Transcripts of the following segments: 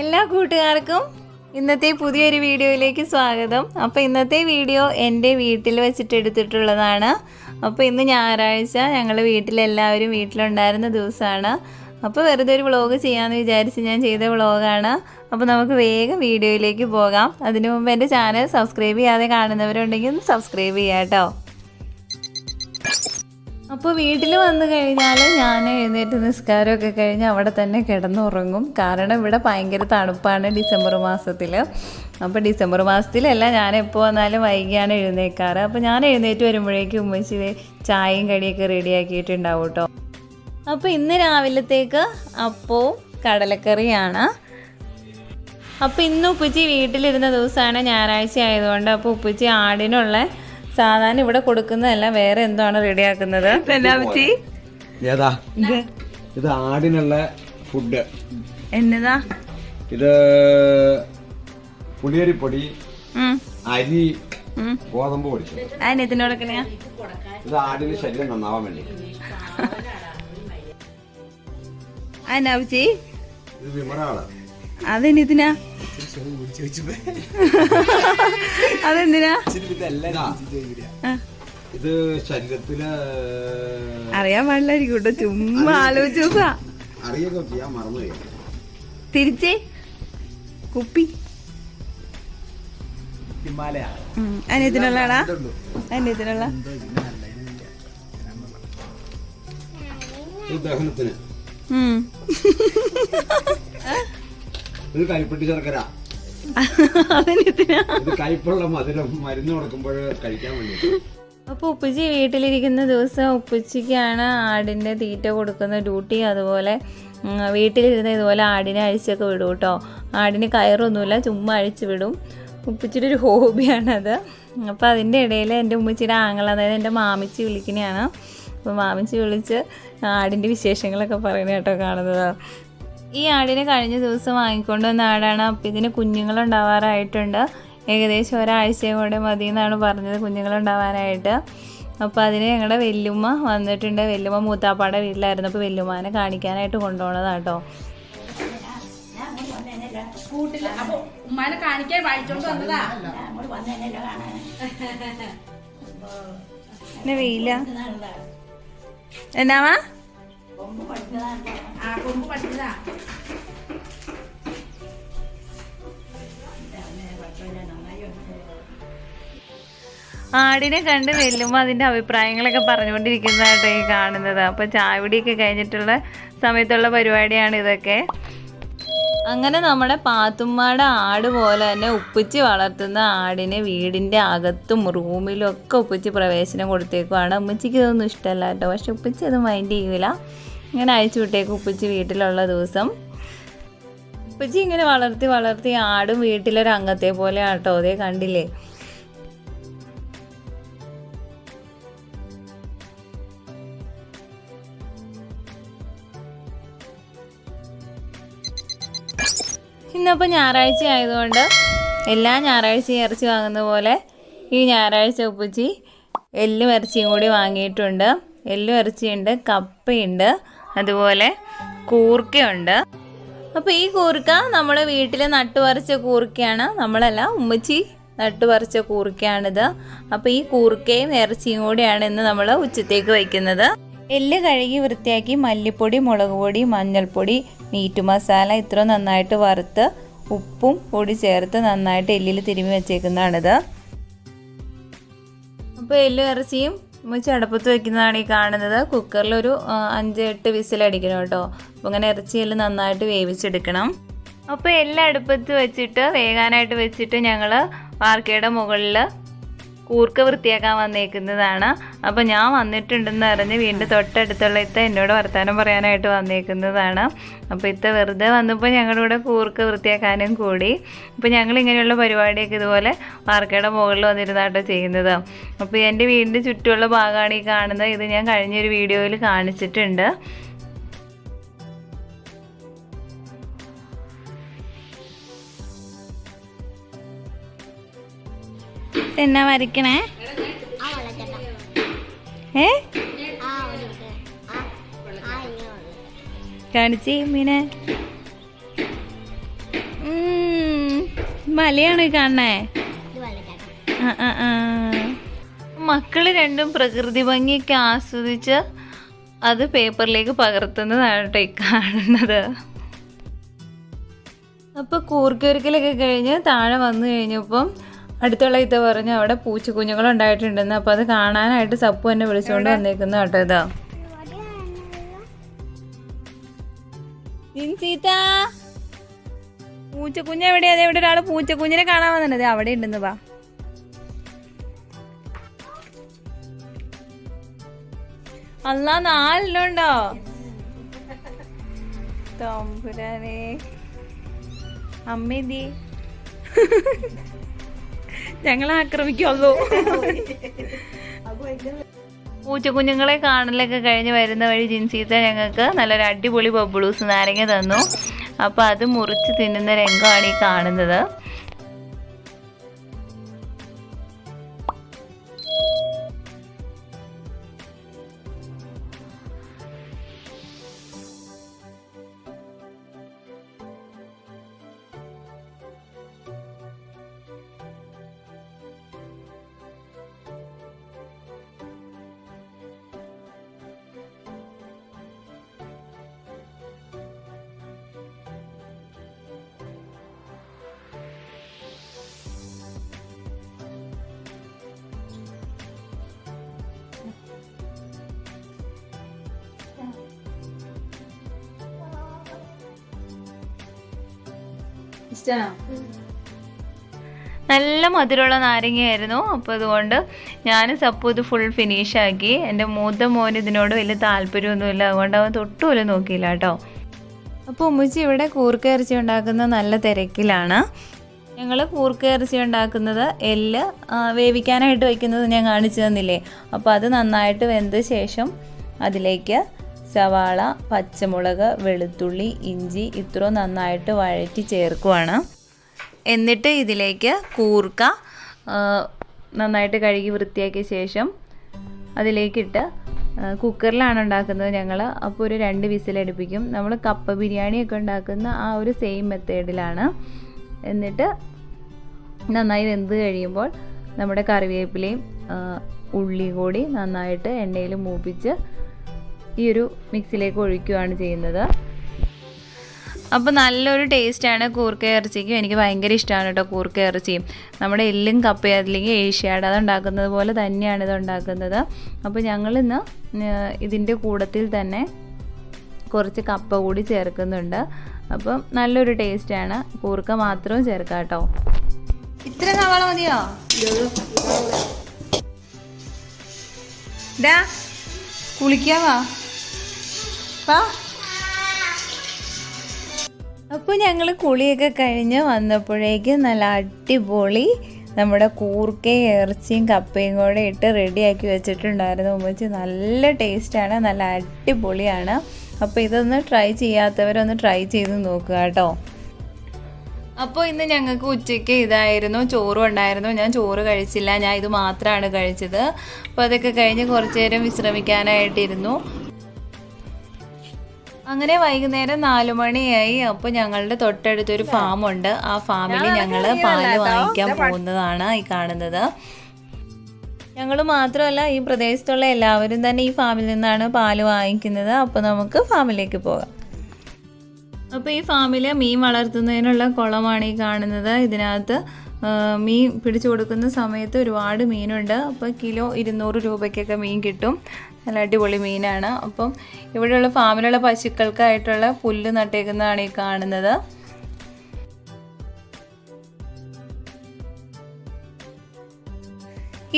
എല്ലാ കൂട്ടുകാർക്കും ഇന്നത്തെ പുതിയൊരു വീഡിയോയിലേക്ക് സ്വാഗതം. അപ്പോൾ ഇന്നത്തെ വീഡിയോ എന്റെ വീട്ടിൽ വെച്ചിട്ട് എടുത്തിട്ടുള്ളതാണ്. അപ്പോൾ ഇന്ന് ഞായറാഴ്ച ഞങ്ങൾ വീട്ടിലെല്ലാവരും വീട്ടിലുണ്ടായിരുന്ന ദിവസമാണ്. അപ്പോൾ വെറുതെ ഒരു വ്ളോഗ് ചെയ്യാമെന്ന് വിചാരിച്ച് ഞാൻ ചെയ്ത വ്ളോഗാണ് അപ്പോൾ നമുക്ക് വേഗം വീഡിയോയിലേക്ക് പോകാം. അതിനു മുമ്പ് എന്റെ ചാനൽ സബ്സ്ക്രൈബ് ചെയ്യാതെ കാണുന്നവരുണ്ടെങ്കിൽ ഒന്ന് സബ്സ്ക്രൈബ് ചെയ്യാം കേട്ടോ അപ്പോൾ വീട്ടിൽ വന്നു കഴിഞ്ഞാൽ ഞാൻ എഴുന്നേറ്റ് നിസ്കാരമൊക്കെ കഴിഞ്ഞ് അവിടെ തന്നെ കിടന്നുറങ്ങും. കാരണം ഇവിടെ ഭയങ്കര തണുപ്പാണ് ഡിസംബർ മാസത്തിൽ അപ്പോൾ ഡിസംബർ മാസത്തിലല്ല ഞാൻ എപ്പോൾ വന്നാലും വൈകിയാണ് എഴുന്നേക്കാറ്. അപ്പോൾ ഞാൻ എഴുന്നേറ്റ് വരുമ്പോഴേക്കും ഉമ്മച്ചി ചായയും കടിയൊക്കെ റെഡിയാക്കിയിട്ടുണ്ടാവും കേട്ടോ അപ്പോൾ ഇന്ന് രാവിലത്തേക്ക് അപ്പവും കടലക്കറിയാണ്. അപ്പോൾ ഇന്ന് ഉപ്പച്ചി വീട്ടിലിരുന്ന ദിവസമാണ് ഞായറാഴ്ച ആയതുകൊണ്ട് അപ്പോൾ ഉപ്പച്ചി ആടിനുള്ള സാധാരണ ഇവിടെ കൊടുക്കുന്നതല്ല വേറെ എന്താണ് റെഡിയാക്കുന്നത്? ഏതാ? ഇത്. ആടിനുള്ള ഫുഡ്. എന്നതാ? ഇത് പുളിയരിപ്പൊടി അരി. ഗോതമ്പ് പൊടിച്ചത്. ഇത് ആടിന് ശരീരം നന്നാവാൻ വേണ്ടി. അതിനാ ഇത് വിമറാണ്. അതെന്തിനാ? ആ, ഇത് ശരീരത്തിൽ അറിയാൻ പാടില്ലായിരിക്കും കേട്ടോ ചുമ്മാ ആലോചിച്ച് നോക്കുക അറിയൊക്കെ ചെയ്യാൻ മറന്നുപോയി തിരിച്ചേ കുപ്പി. അനിയത്തിനുള്ളടാ അനിയത്തിനുള്ള ദഹനത്തിന്. ഉം. ഇത് കൈപ്പെട്ടി ശർക്കര. ഇത് കൈപ്പുള്ള മധുരം മരുന്ന് കൊടുക്കുമ്പോൾ കഴിക്കാൻ വേണ്ടി അപ്പോൾ ഉപ്പച്ചി വീട്ടിലിരിക്കുന്ന ദിവസം ഉപ്പച്ചിക്കാണ് ആടിന്റെ തീറ്റ കൊടുക്കുന്ന ഡ്യൂട്ടി. അതുപോലെ വീട്ടിലിരുന്ന് ഇതുപോലെ ആടിനെ അഴിച്ചൊക്കെ വിടും കേട്ടോ. ആടിന് കയറൊന്നുമില്ല ചുമ്മാ അഴിച്ചു വിടും. ഉപ്പച്ചിയുടെ ഒരു ഹോബിയാണത്. അപ്പോൾ അതിന്റെ ഇടയിൽ എന്റെ ഉമ്മച്ചിയുടെ ആങ്ങൾ അതായത് എന്റെ മാമിച്ചി വിളിക്കുന്നതാണ് അപ്പോൾ മാമിച്ചി വിളിച്ച് ആടിന്റെ വിശേഷങ്ങളൊക്കെ പറയുന്നത് കേട്ടോ കാണുന്നത്. ഈ ആടിനെ കഴിഞ്ഞ ദിവസം വാങ്ങിക്കൊണ്ട് വന്ന ആടാണ്. അപ്പം ഇതിന് കുഞ്ഞുങ്ങളുണ്ടാവാറായിട്ടുണ്ട് ഏകദേശം ഒരാഴ്ച കൂടെ മതി എന്നാണ് പറഞ്ഞത് കുഞ്ഞുങ്ങളുണ്ടാവാനായിട്ട് അപ്പോൾ അതിന് ഞങ്ങളുടെ വെല്ലുമ്മ വന്നിട്ടുണ്ട്. വെല്ലുമ്മ മൂത്താപ്പാടെ വീട്ടിലായിരുന്നു. അപ്പോൾ വെല്ലുമ്മാനെ കാണിക്കാനായിട്ട് കൊണ്ടുപോകണതാ കേട്ടോ അപ്പൊ ഉമ്മാനെ കാണിക്കാൻ വായിച്ചോണ്ട് വന്നതാ? പിന്നെ വെയില. എന്നാവാ ആ ആടിനെ കണ്ട് വെല്ലുമ്പോൾ അതിന്റെ അഭിപ്രായങ്ങളൊക്കെ പറഞ്ഞുകൊണ്ടിരിക്കുന്നതായിട്ട് ഈ കാണുന്നത്. അപ്പോൾ ചായപൊടിയൊക്കെ കഴിഞ്ഞിട്ടുള്ള സമയത്തുള്ള പരിപാടിയാണ് ഇതൊക്കെ. അങ്ങനെ നമ്മുടെ പാത്തുമ്മയുടെ ആട് പോലെ തന്നെ ഉപ്പിച്ച് വളർത്തുന്ന ആടിനെ വീടിന്റെ അകത്തും റൂമിലും ഒക്കെ ഉപ്പിച്ച് പ്രവേശനം കൊടുത്തേക്കുവാണ്. ഉമ്മച്ചിക്ക് ഇതൊന്നും ഇഷ്ടമല്ല കേട്ടോ. പക്ഷെ ഉപ്പിച്ച് അത് മൈൻഡ് ചെയ്യൂല. ഇങ്ങനെ അയച്ചു വിട്ടേക്കും ഉപ്പിച്ച് വീട്ടിലുള്ള ദിവസം. ഉപ്പച്ചി ഇങ്ങനെ വളർത്തി വളർത്തി ആടും വീട്ടിലൊരു അംഗത്തെ പോലെ ആട്ടോ അതേ കണ്ടില്ലേ? ഇന്നിപ്പോൾ ഞായറാഴ്ച ആയതുകൊണ്ട് എല്ലാ ഞായറാഴ്ചയും ഇറച്ചി വാങ്ങുന്ന പോലെ ഈ ഞായറാഴ്ച ഉപ്പച്ചി എല്ലും ഇറച്ചിയും കൂടി വാങ്ങിയിട്ടുണ്ട്. എല്ലും ഇറച്ചിയുണ്ട് കപ്പയുണ്ട് അതുപോലെ കൂർക്കയുണ്ട്. അപ്പോൾ ഈ കൂർക്ക നമ്മുടെ വീട്ടിൽ നട്ടുപറിച്ച കൂർക്കയാണ്. നമ്മളല്ല ഉമ്മച്ചി നട്ടുപറിച്ച കൂർക്കയാണിത്. അപ്പോൾ ഈ കൂർക്കയും ഇറച്ചിയും കൂടിയാണ് ഇന്ന് നമ്മൾ ഉച്ചത്തേക്ക് വയ്ക്കുന്നത്. എല്ല് കഴുകി വൃത്തിയാക്കി മല്ലിപ്പൊടി മുളക് പൊടി മഞ്ഞൾപ്പൊടി മീറ്റ് മസാല ഇത്ര നന്നായിട്ട് വറുത്ത് ഉപ്പും പൊടി ചേർത്ത് നന്നായിട്ട് എല്ലിൽ തിരുമി വെച്ചേക്കുന്നതാണിത്. അപ്പോൾ എല്ല് ഇറച്ചിയും ചടപ്പത്ത് അടുപ്പത്ത് വെക്കുന്നതാണ് ഈ കാണുന്നത്. കുക്കറിൽ ഒരു അഞ്ച് എട്ട് വിസിലടിക്കണം കേട്ടോ. അപ്പോൾ അങ്ങനെ ഇറച്ചി എല്ലാം നന്നായിട്ട് വേവിച്ചെടുക്കണം. അപ്പോൾ എല്ലാം അടുപ്പത്ത് വെച്ചിട്ട് വേകാനായിട്ട് വെച്ചിട്ട് ഞങ്ങൾ വാർക്കയുടെ മുകളിൽ കൂർക്ക വൃത്തിയാക്കാൻ വന്നേക്കുന്നതാണ്. അപ്പോൾ ഞാൻ വന്നിട്ടുണ്ടെന്ന് അറിഞ്ഞ് വീണ്ടും തൊട്ടടുത്തുള്ള ഇത്ത എന്നോട് വർത്തമാനം പറയാനായിട്ട് വന്നേക്കുന്നതാണ്. അപ്പോൾ ഇത്ത വെറുതെ വന്നപ്പോൾ ഞങ്ങളുടെ കൂടെ കൂർക്ക വൃത്തിയാക്കാനും കൂടി. അപ്പോൾ ഞങ്ങൾ ഇങ്ങനെയുള്ള പരിപാടിയൊക്കെ ഇതുപോലെ വാർക്കയുടെ മുകളിൽ വന്നിരുന്നാട്ടോ ചെയ്യുന്നത്. അപ്പോൾ എന്റെ വീടിന്റെ ചുറ്റുമുള്ള ഭാഗമാണ് ഈ കാണുന്നത്. ഇത് ഞാൻ കഴിഞ്ഞൊരു വീഡിയോയിൽ കാണിച്ചിട്ടുണ്ട്. എന്നാ വരയ്ക്കണേ? ഏ? കാണിച്ച മീനെ. മലയാണ് കാണണേ. ആ. മക്കൾ രണ്ടും പ്രകൃതി ഭംഗിയൊക്കെ ആസ്വദിച്ച് അത് പേപ്പറിലേക്ക് പകർത്തുന്നതാണ് കേട്ടോ ഈ കാണുന്നത്. അപ്പോൾ കൂർക്കൊരുക്കലൊക്കെ കഴിഞ്ഞ് താഴെ വന്നു കഴിഞ്ഞപ്പം അടുത്തുള്ള ഇത് പറഞ്ഞു അവിടെ പൂച്ചക്കുഞ്ഞുങ്ങൾ ഉണ്ടായിട്ടുണ്ടെന്ന് അപ്പോൾ അത് കാണാനായിട്ട് സപ്പു എന്നെ വിളിച്ചുകൊണ്ട് വന്നേക്കുന്നു കേട്ടോ ഇതാ. പൂച്ചക്കുഞ്ഞ് എവിടെയാ? ഇവിടെ ഒരാൾ പൂച്ചക്കുഞ്ഞിനെ കാണാൻ വന്നിട്ടുണ്ട്. അവിടെ ഉണ്ടെന്ന് വാ. അല്ല നാലിലുണ്ടോ? തമ്പുരാനെ. അമ്മേന്തി ഞങ്ങളെ ആക്രമിക്കുള്ളൂ പൂച്ചക്കുഞ്ഞുങ്ങളെ കാണലൊക്കെ കഴിഞ്ഞ് വരുന്ന വഴി ജിൻസീത്ത ഞങ്ങൾക്ക് നല്ലൊരു അടിപൊളി ബബ്ബിളൂസ് നാരങ്ങ തന്നു. അപ്പോൾ അത് മുറിച്ച് തിന്നുന്ന രംഗമാണ് ഈ കാണുന്നത്. നല്ല മധുരമുള്ള നാരങ്ങയായിരുന്നു. അപ്പോൾ അതുകൊണ്ട് ഞാൻ സപ്പോ ഇത് ഫുൾ ഫിനിഷാക്കി എന്റെ മൂത്ത മോൻ ഇതിനോട് വലിയ താല്പര്യമൊന്നുമില്ല. അതുകൊണ്ട് അവൻ തൊട്ടുപോലും നോക്കിയില്ല കേട്ടോ. അപ്പോൾ ഉമ്മച്ചി ഇവിടെ കൂർക്ക ഇറച്ചി ഉണ്ടാക്കുന്ന നല്ല തിരക്കിലാണ്. ഞങ്ങൾ കൂർക്ക ഇറച്ചി ഉണ്ടാക്കുന്നത് എല്ല് വേവിക്കാനായിട്ട് വയ്ക്കുന്നത് ഞാൻ കാണിച്ചു തന്നില്ലേ? അപ്പോൾ അത് നന്നായിട്ട് വെന്ത ശേഷം അതിലേക്ക് സവാള പച്ചമുളക് വെളുത്തുള്ളി ഇഞ്ചി ഇത്ര നന്നായിട്ട് വഴറ്റി ചേർക്കുവാണ്. എന്നിട്ട് ഇതിലേക്ക് കൂർക്ക നന്നായിട്ട് കഴുകി വൃത്തിയാക്കിയ ശേഷം അതിലേക്കിട്ട് കുക്കറിലാണ് ഉണ്ടാക്കുന്നത് ഞങ്ങൾ അപ്പോൾ ഒരു രണ്ട് വിസിലടുപ്പിക്കും നമ്മൾ കപ്പ ബിരിയാണിയൊക്കെ ഉണ്ടാക്കുന്ന ആ ഒരു സെയിം മെത്തേഡിലാണ് എന്നിട്ട് നന്നായി വെന്ത് കഴിയുമ്പോൾ നമ്മുടെ കറിവേപ്പിലയും ഉള്ളി കൂടി നന്നായിട്ട് എണ്ണയിൽ മൂപ്പിച്ച് ഈ ഒരു മിക്സിലേക്ക് ഒഴിക്കുകയാണ് ചെയ്യുന്നത്. അപ്പോൾ നല്ലൊരു ടേസ്റ്റാണ് കൂർക്ക ഇറച്ചിക്കും. എനിക്ക് ഭയങ്കര ഇഷ്ടമാണ് കേട്ടോ കൂർക്ക ഇറച്ചിയും നമ്മുടെ എല്ലും കപ്പ അല്ലെങ്കിൽ ഏഷ്യാഡ് അത് ഉണ്ടാക്കുന്നത് പോലെ തന്നെയാണ് ഇത് ഉണ്ടാക്കുന്നത് അപ്പോൾ ഞങ്ങളിന്ന് ഇതിന്റെ കൂടത്തിൽ തന്നെ കുറച്ച് കപ്പ കൂടി ചേർക്കുന്നുണ്ട്. അപ്പം നല്ലൊരു ടേസ്റ്റാണ് കൂർക്ക മാത്രവും ചേർക്കാം കേട്ടോ. ഇത്ര സവാള മതിയോ? കുളിക്കാവാ വാ അപ്പോൾ ഞങ്ങൾ കുളിയൊക്കെ കഴിഞ്ഞ് വന്നപ്പോഴേക്ക് നല്ല അടിപൊളി നമ്മുടെ കൂർക്കയും ഇറച്ചിയും കപ്പയും കൂടെ ഇട്ട് റെഡിയാക്കി വെച്ചിട്ടുണ്ടായിരുന്നു ഉമ്മച്ചി. നല്ല ടേസ്റ്റാണ് നല്ല അടിപൊളിയാണ്. അപ്പോൾ ഇതൊന്ന് ട്രൈ ചെയ്യാത്തവരൊന്ന് ട്രൈ ചെയ്ത് നോക്കുക കേട്ടോ. അപ്പോൾ ഇന്ന് ഞങ്ങൾക്ക് ഉച്ചയ്ക്ക് ഇതായിരുന്നു ചോറും ഉണ്ടായിരുന്നു. ഞാൻ ചോറ് കഴിച്ചില്ല ഞാൻ ഇത് മാത്രമാണ് കഴിച്ചത്. അപ്പോൾ അതൊക്കെ കഴിഞ്ഞ് കുറച്ച് നേരം വിശ്രമിക്കാനായിട്ടിരുന്നു. അങ്ങനെ വൈകുന്നേരം നാലു മണിയായി. അപ്പോൾ ഞങ്ങളുടെ തൊട്ടടുത്തൊരു ഉണ്ട് ആ ഫാമിൽ ഞങ്ങൾ പാൽ വാങ്ങിക്കാൻ പോകുന്നതാണ് ഈ കാണുന്നത്. ഞങ്ങൾ മാത്രമല്ല ഈ പ്രദേശത്തുള്ള എല്ലാവരും തന്നെ ഈ ഫാമിൽ നിന്നാണ് പാൽ വാങ്ങിക്കുന്നത്. അപ്പോൾ നമുക്ക് ഫാമിലേക്ക് പോകാം. അപ്പോൾ ഈ ഫാമിൽ മീൻ വളർത്തുന്നതിനുള്ള കുളമാണ് ഈ കാണുന്നത്. ഇതിനകത്ത് മീൻ പിടിച്ചു കൊടുക്കുന്ന സമയത്ത് ഒരുപാട് മീനുണ്ട്. അപ്പോൾ കിലോ ഇരുന്നൂറ് രൂപയ്ക്കൊക്കെ മീൻ കിട്ടും. നല്ല അടിപൊളി മീനാണ്. അപ്പം ഇവിടെയുള്ള ഫാമിലുള്ള പശുക്കൾക്കായിട്ടുള്ള പുല്ല് നട്ടേക്കുന്നതാണ് ഈ കാണുന്നത്.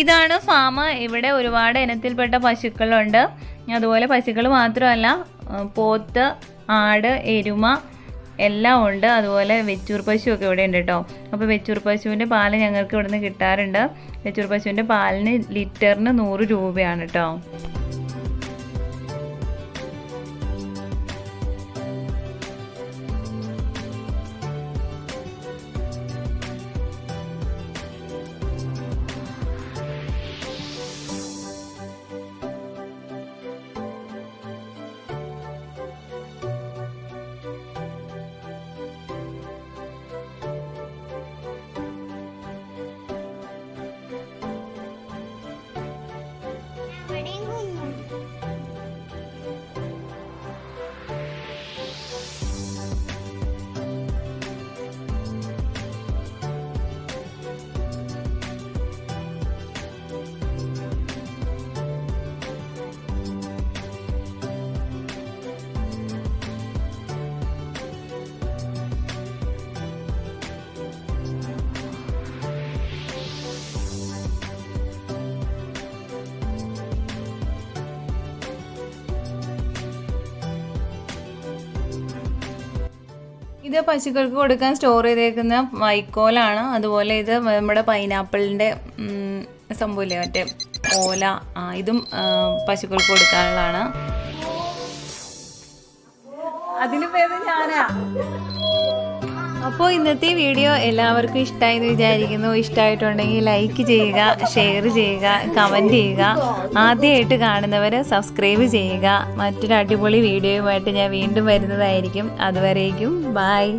ഇതാണ് ഫാം. ഇവിടെ ഒരുപാട് ഇനത്തിൽപ്പെട്ട പശുക്കളുണ്ട്. അതുപോലെ പശുക്കൾ മാത്രമല്ല പോത്ത് ആട് എരുമ എല്ലാം ഉണ്ട്. അതുപോലെ വെച്ചൂർ പശു ഒക്കെ ഇവിടെ ഉണ്ട് കേട്ടോ. അപ്പോൾ വെച്ചൂർ പശുവിന്റെ പാൽ ഞങ്ങൾക്ക് ഇവിടുന്ന് കിട്ടാറുണ്ട്. വെച്ചൂർ പശുവിന്റെ പാലിന് ലിറ്ററിന് നൂറ് രൂപയാണ് കേട്ടോ. ഇത് പശുക്കൾക്ക് കൊടുക്കാൻ സ്റ്റോർ ചെയ്തേക്കുന്ന വൈക്കോലാണ്. അതുപോലെ ഇത് നമ്മുടെ പൈനാപ്പിളിന്റെ സംഭവമില്ലേ? മറ്റേ ഓല ഇതും പശുക്കൾക്ക് കൊടുക്കാനുള്ളതാണ്. അതിന് പേര് ഞാനാ? അപ്പോൾ ഇന്നത്തെ വീഡിയോ എല്ലാവർക്കും ഇഷ്ടമായി എന്ന് വിചാരിക്കുന്നു. ഇഷ്ടമായിട്ടുണ്ടെങ്കിൽ ലൈക്ക് ചെയ്യുക ഷെയർ ചെയ്യുക കമന്റ് ചെയ്യുക. ആദ്യമായിട്ട് കാണുന്നവർ സബ്സ്ക്രൈബ് ചെയ്യുക. മറ്റൊരു അടിപൊളി വീഡിയോയുമായിട്ട് ഞാൻ വീണ്ടും വരുന്നതായിരിക്കും. അതുവരേക്കും ബായ്